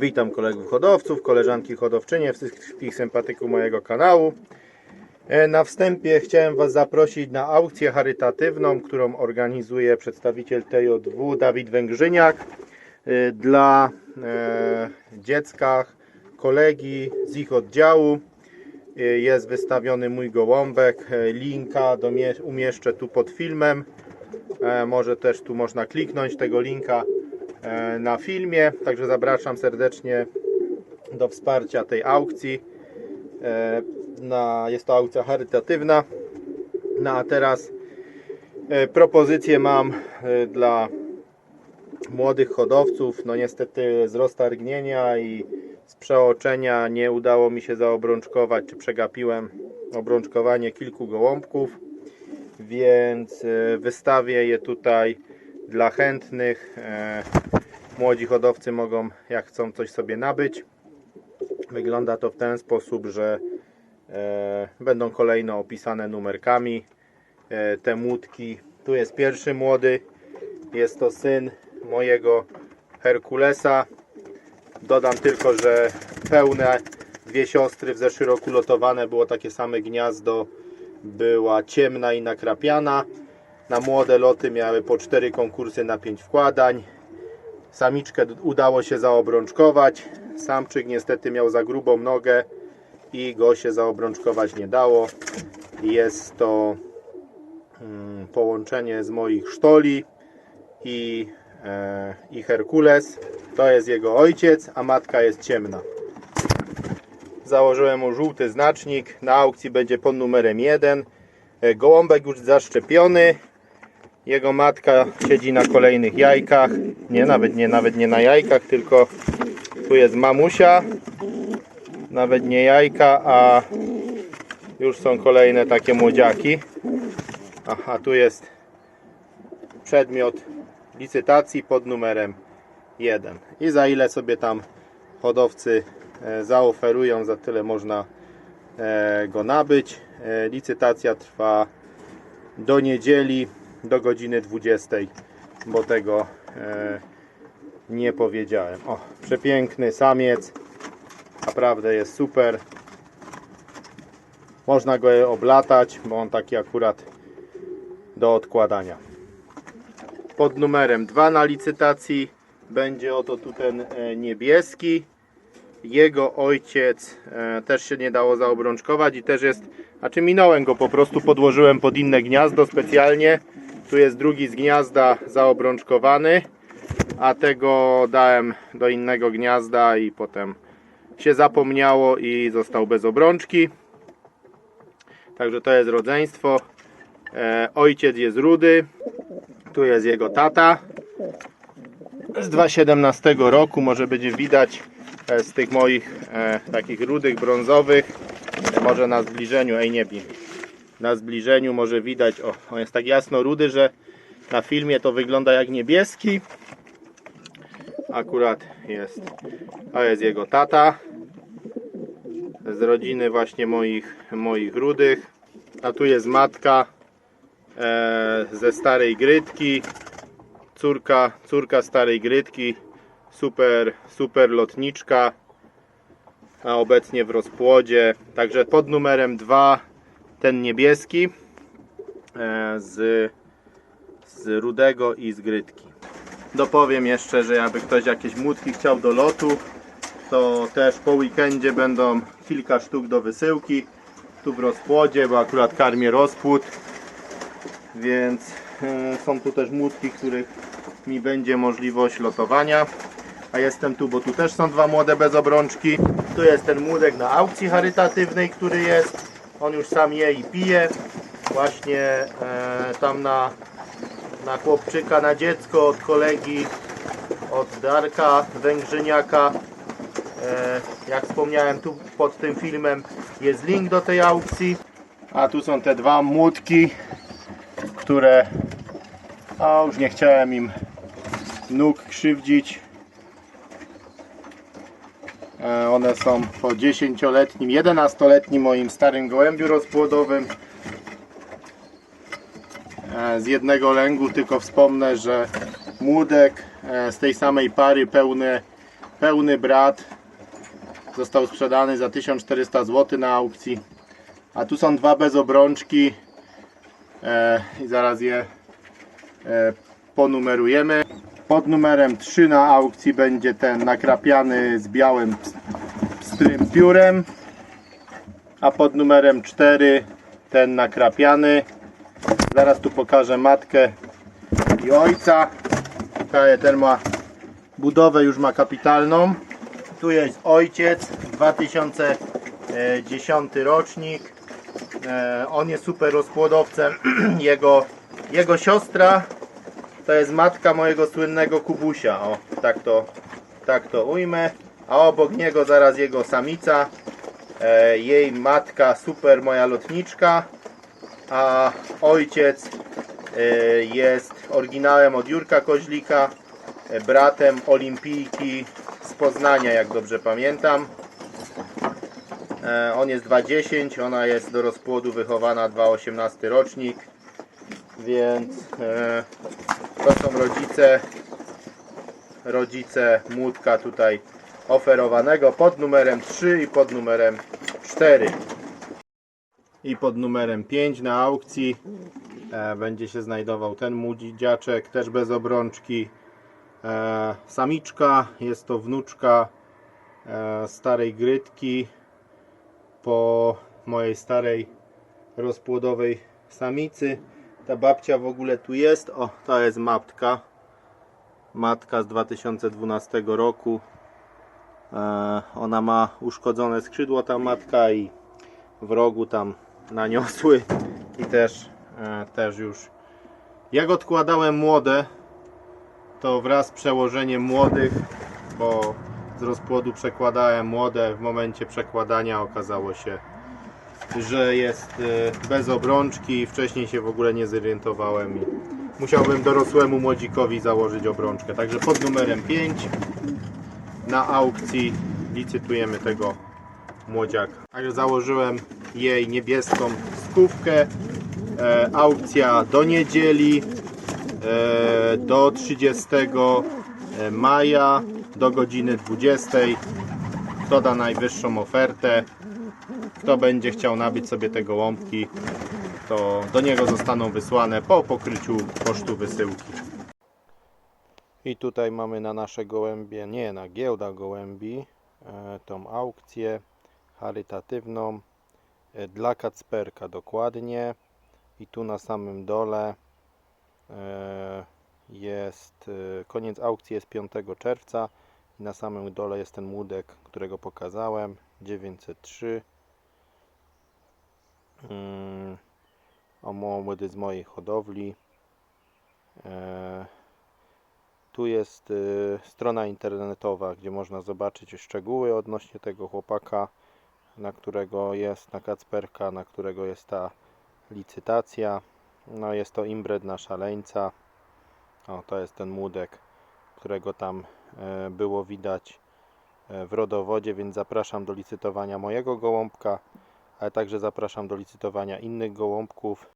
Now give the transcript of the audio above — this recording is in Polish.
Witam kolegów hodowców, koleżanki hodowczynie, wszystkich sympatyków mojego kanału. E, Na wstępie chciałem Was zaprosić na aukcję charytatywną, którą organizuje przedstawiciel TJW Dawid Węgrzyniak e, dla e, dziecka kolegi z ich oddziału. Jest wystawiony mój gołąbek. Linka umieszczę tu pod filmem. Może też tu można kliknąć tego linka na filmie. Także zapraszam serdecznie do wsparcia tej aukcji. E, Na, jest to aukcja charytatywna. No a teraz e, propozycję mam e, dla młodych hodowców. No niestety z roztargnienia i z przeoczenia nie udało mi się zaobrączkować, czy przegapiłem obrączkowanie kilku gołąbków, więc e, wystawię je tutaj dla chętnych. Młodzi hodowcy mogą, jak chcą, coś sobie nabyć. Wygląda to w ten sposób, że e, będą kolejno opisane numerkami e, te młódki. Tu jest pierwszy młody, jest to syn mojego Herkulesa. Dodam tylko, że pełne dwie siostry w zeszłym roku lotowane było takie same gniazdo. Była ciemna i nakrapiana. Na młode loty miały po cztery konkursy na pięć wkładań. Samiczkę udało się zaobrączkować. Samczyk niestety miał za grubą nogę i go się zaobrączkować nie dało. Jest to mm, połączenie z moich sztoli i, e, i Herkules. To jest jego ojciec, a matka jest ciemna. Założyłem mu żółty znacznik. Na aukcji będzie pod numerem 1. E, Gołąbek już zaszczepiony. Jego matka siedzi na kolejnych jajkach. Nie, nawet nie, nawet nie na jajkach, tylko tu jest mamusia. Nawet nie jajka, a już są kolejne takie młodziaki. Aha, tu jest przedmiot licytacji pod numerem 1. I za ile sobie tam hodowcy e, zaoferują, za tyle można e, go nabyć. E, Licytacja trwa do niedzieli do godziny 20, bo tego e, nie powiedziałem. O, przepiękny samiec, naprawdę jest super. Można go oblatać, bo on taki akurat do odkładania. Pod numerem 2 na licytacji będzie oto tu ten e, niebieski. Jego ojciec e, też się nie dało zaobrączkować i też jest, znaczy minąłem go po prostu, podłożyłem pod inne gniazdo specjalnie. Tu jest drugi z gniazda zaobrączkowany, a tego dałem do innego gniazda i potem się zapomniało i został bez obrączki. Także to jest rodzeństwo. E, ojciec jest rudy, tu jest jego tata z 2017 roku może będzie widać e, z tych moich e, takich rudych, brązowych może na zbliżeniu, ej nie bij na zbliżeniu może widać, o, on jest tak jasno rudy, że na filmie to wygląda jak niebieski. Akurat jest to jest jego tata. Z rodziny właśnie moich, moich rudych. A tu jest matka e, ze starej grytki. Córka, córka starej grytki, super, super lotniczka, a obecnie w rozpłodzie. Także pod numerem 2 ten niebieski e, z, z rudego i z grytki. Dopowiem jeszcze, że jakby ktoś jakieś młódki chciał do lotu, to też po weekendzie będą kilka sztuk do wysyłki. Tu w rozpłodzie, bo akurat karmię rozpłód więc e, są tu też młódki, których mi będzie możliwość lotowania. A jestem tu, bo tu też są dwa młode bez obrączki. Tu jest ten młodek na aukcji charytatywnej, który jest. On już sam je i pije. Właśnie e, tam na, na chłopczyka, na dziecko od kolegi, od Darka Węgrzyniaka. E, jak wspomniałem, tu pod tym filmem jest link do tej aukcji. A tu są te dwa młódki, które a już nie chciałem im nóg krzywdzić E, one są po 10-letnim 11-letnim moim starym gołębiu rozpłodowym E, z jednego lęgu tylko wspomnę, że młódek e, z tej samej pary pełne pełny brat. Został sprzedany za 1400 zł na aukcji. A tu są dwa bez obrączki. E, I zaraz je ponumerujemy. Pod numerem 3 na aukcji będzie ten nakrapiany z białym ps- pstrym piórem. A pod numerem 4 ten nakrapiany. Zaraz tu pokażę matkę i ojca. Ten ma budowę już ma kapitalną. Tu jest ojciec 2010 rocznik. E, On jest super rozpłodowcem. Jego, jego siostra to jest matka mojego słynnego Kubusia. O, tak to, tak to ujmę. A obok niego zaraz jego samica. E, Jej matka super moja lotniczka. A ojciec e, jest oryginałem od Jurka Koźlika, e, bratem olimpijki z Poznania, jak dobrze pamiętam. E, On jest 2,10, ona jest do rozpłodu wychowana 2,18 rocznik, więc e, to są rodzice, rodzice młódka tutaj oferowanego pod numerem 3 i pod numerem 4 i pod numerem 5 na aukcji e, będzie się znajdował ten młodziaczek, też bez obrączki. E, samiczka, jest to wnuczka e, starej grytki po mojej starej rozpłodowej samicy. Ta babcia w ogóle tu jest. O, to jest matka. Matka z 2012 roku. E, ona ma uszkodzone skrzydło, ta matka i w rogu tam naniosły i też, e, też już. Jak odkładałem młode to wraz z przełożeniem młodych bo z rozpłodu przekładałem młode w momencie przekładania okazało się że jest e, bez obrączki. Wcześniej się w ogóle nie zorientowałem i musiałbym dorosłemu młodzikowi założyć obrączkę. Także pod numerem 5 na aukcji licytujemy tego młodziaka. Także założyłem jej niebieską skówkę. E, aukcja do niedzieli, e, do 30 maja, do godziny 20. Kto da najwyższą ofertę, kto będzie chciał nabyć sobie te gołąbki, to do niego zostaną wysłane po pokryciu kosztu wysyłki. I tutaj mamy na nasze gołębie, nie na giełda gołębi, e, tą aukcję charytatywną e, dla Kacperka dokładnie. I tu na samym dole e, jest koniec aukcji jest 5 czerwca. I na samym dole jest ten młodek, którego pokazałem 903 mm, o młody z mojej hodowli tu jest y, strona internetowa, gdzie można zobaczyć szczegóły odnośnie tego chłopaka, na którego jest, na Kacperka, na którego jest ta licytacja. No jest to imbred na szaleńca. O, to jest ten młodek, którego tam e, było widać e, w rodowodzie, więc zapraszam do licytowania mojego gołąbka, ale także zapraszam do licytowania innych gołąbków.